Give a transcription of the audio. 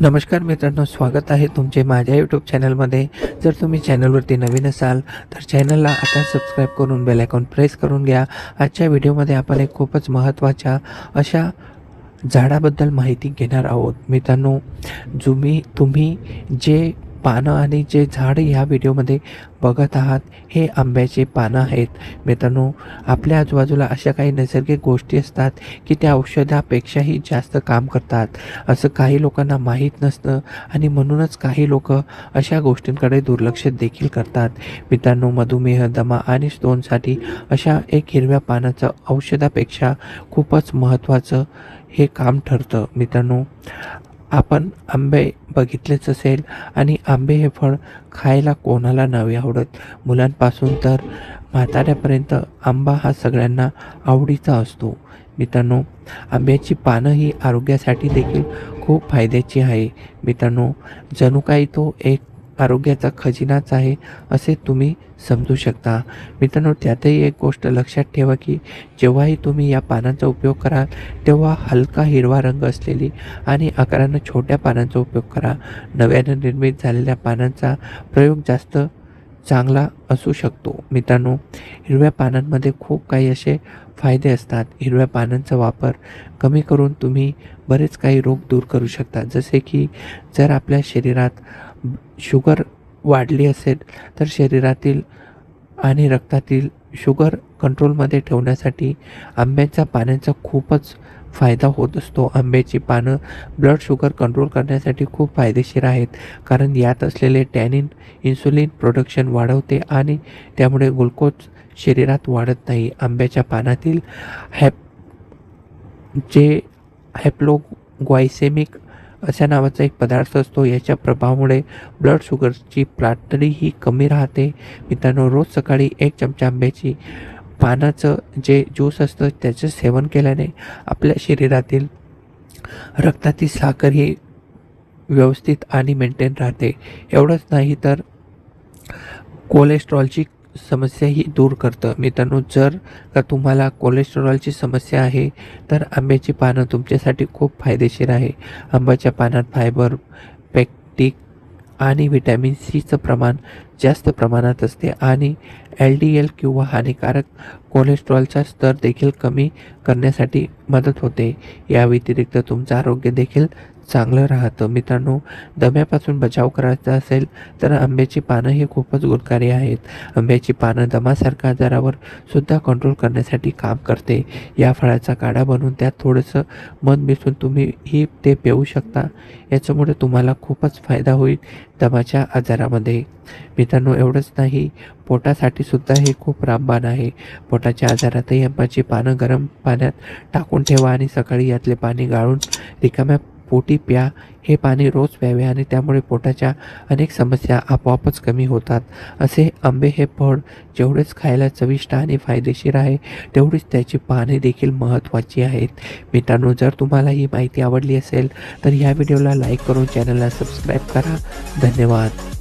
नमस्कार मित्रांनो स्वागत आहे तुमचे माझ्या यूट्यूब चॅनलमध्ये जर तुम्ही चॅनलवरती नवीन असाल तर चॅनलला आता सबस्क्राईब करून बेलायकॉन प्रेस करून घ्या. आजच्या व्हिडिओमध्ये आपण एक खूपच महत्त्वाच्या अशा झाडाबद्दल माहिती घेणार आहोत. मित्रांनो तुम्ही तुम्ही जे पानं आणि जे झाड ह्या व्हिडिओमध्ये बघत आहात हे आंब्याचे पानं आहेत. मित्रांनो आपल्या आजूबाजूला अशा काही नैसर्गिक गोष्टी असतात की त्या औषधापेक्षाही जास्त काम करतात. असं काही लोकांना माहीत नसतं आणि म्हणूनच काही लोक अशा गोष्टींकडे दुर्लक्ष देखील करतात. मित्रांनो मधुमेह दमा आणि स्टोनसाठी अशा एक हिरव्या पानाचं औषधापेक्षा खूपच महत्त्वाचं हे काम ठरतं. मित्रांनो आपण आंबे बघितलेच असेल. आणि आंबे हे फळ खायला कोणाला नाही आवडत? मुलांपासून तर म्हाताऱ्यापर्यंत आंबा हा सगळ्यांना आवडीचा असतो. मित्रांनो आंब्याची पानं ही आरोग्यासाठी देखील खूप फायद्याची आहे. मित्रांनो जणू काही तो एक आरोग्याचा खजिनाच आहे असे तुम्ही समजू शकता. मित्रांनो त्यातही एक गोष्ट लक्षात ठेवा की जेव्हाही तुम्ही या पानांचा उपयोग कराल तेव्हा हलका हिरवा रंग असलेली आणि आकारानं छोट्या पानांचा उपयोग करा. नव्यानं निर्मित झालेल्या पानांचा प्रयोग जास्त चांगला असू शकतो. मित्रांनो हिरव्या पानांमध्ये खूप काही असे फायदे असतात. हिरव्या पानांचा वापर कमी करून तुम्ही बरेच काही रोग दूर करू शकता. जसे की जर आपल्या शरीरात शुगर वाढली असेल तर शरीरातील आणि रक्तातील शुगर कंट्रोलमध्ये ठेवण्यासाठी आंब्याच्या पाण्याचा खूपच फायदा होत असतो. आंब्याची पानं ब्लड शुगर कंट्रोल करण्यासाठी खूप फायदेशीर आहेत. कारण यात असलेले टॅनिन इन्सुलिन प्रोडक्शन वाढवते आणि त्यामुळे ग्लुकोज शरीरात वाढत नाही. आंब्याच्या पानातील हॅप जे हॅप्लोग्वायसेमिक अशा नावाचा एक पदार्थ असतो. याच्या प्रभावामुळे ब्लड शुगरची पातळी ही कमी राहते. मित्रांनो रोज सकाळी एक चमचा आंब्याची पानाचं जे ज्यूस असतं त्याचं सेवन केल्याने आपल्या शरीरातील रक्तातील साखर ही व्यवस्थित आणि मेंटेन राहते. एवढंच नाही तर कोलेस्ट्रॉलची समस्याही दूर करतं. मित्रांनो जर का तुम्हाला कोलेस्ट्रॉलची समस्या आहे तर आंब्याची पानं तुमच्यासाठी खूप फायदेशीर आहे. आंब्याच्या पानात फायबर पॅक्टिक आणि व्हिटॅमिन सीचं प्रमाण जास्त प्रमाणात असते आणि एल डी एल किंवा हानिकारक कोलेस्ट्रॉलचा स्तर देखील कमी करण्यासाठी मदत होते. या व्यतिरिक्त तुमचं आरोग्य देखील चांगलं राहतं. मित्रांनो दम्यापासून बचाव करायचा असेल तर आंब्याची पानं ही खूपच गुणकारी आहेत. आंब्याची पानं दमासारख्या आजारावर सुद्धा कंट्रोल करण्यासाठी काम करते. या फळाचा काढा बनवून त्यात थोडंसं मध मिसळून तुम्ही ही ते पिऊ शकता. याच्यामुळे तुम्हाला खूपच फायदा होईल दमाच्या आजारामध्ये. मित्रांनो एवढंच नाही पोटासाठी सुद्धा हे खूप रामबाण आहे. पोटाच्या आजारातही आंब्याची पानं गरम पाण्यात टाकून ठेवा आणि सकाळी यातले पाणी गाळून रिकाम्या पोटी प्या हे पाणी रोज प्यावे आणि त्यामुळे पोटाच्या अनेक समस्या आपोआपच कमी होतात. असे आंबे हे फळ जेवढेच खायला चविष्ट आणि फायदेशीर आहे तेवढीच त्याची पाने देखील महत्त्वाची आहेत. मित्रांनो जर तुम्हाला ही माहिती आवडली असेल तर ह्या व्हिडिओला लाईक करून चॅनलला सबस्क्राईब करा. धन्यवाद.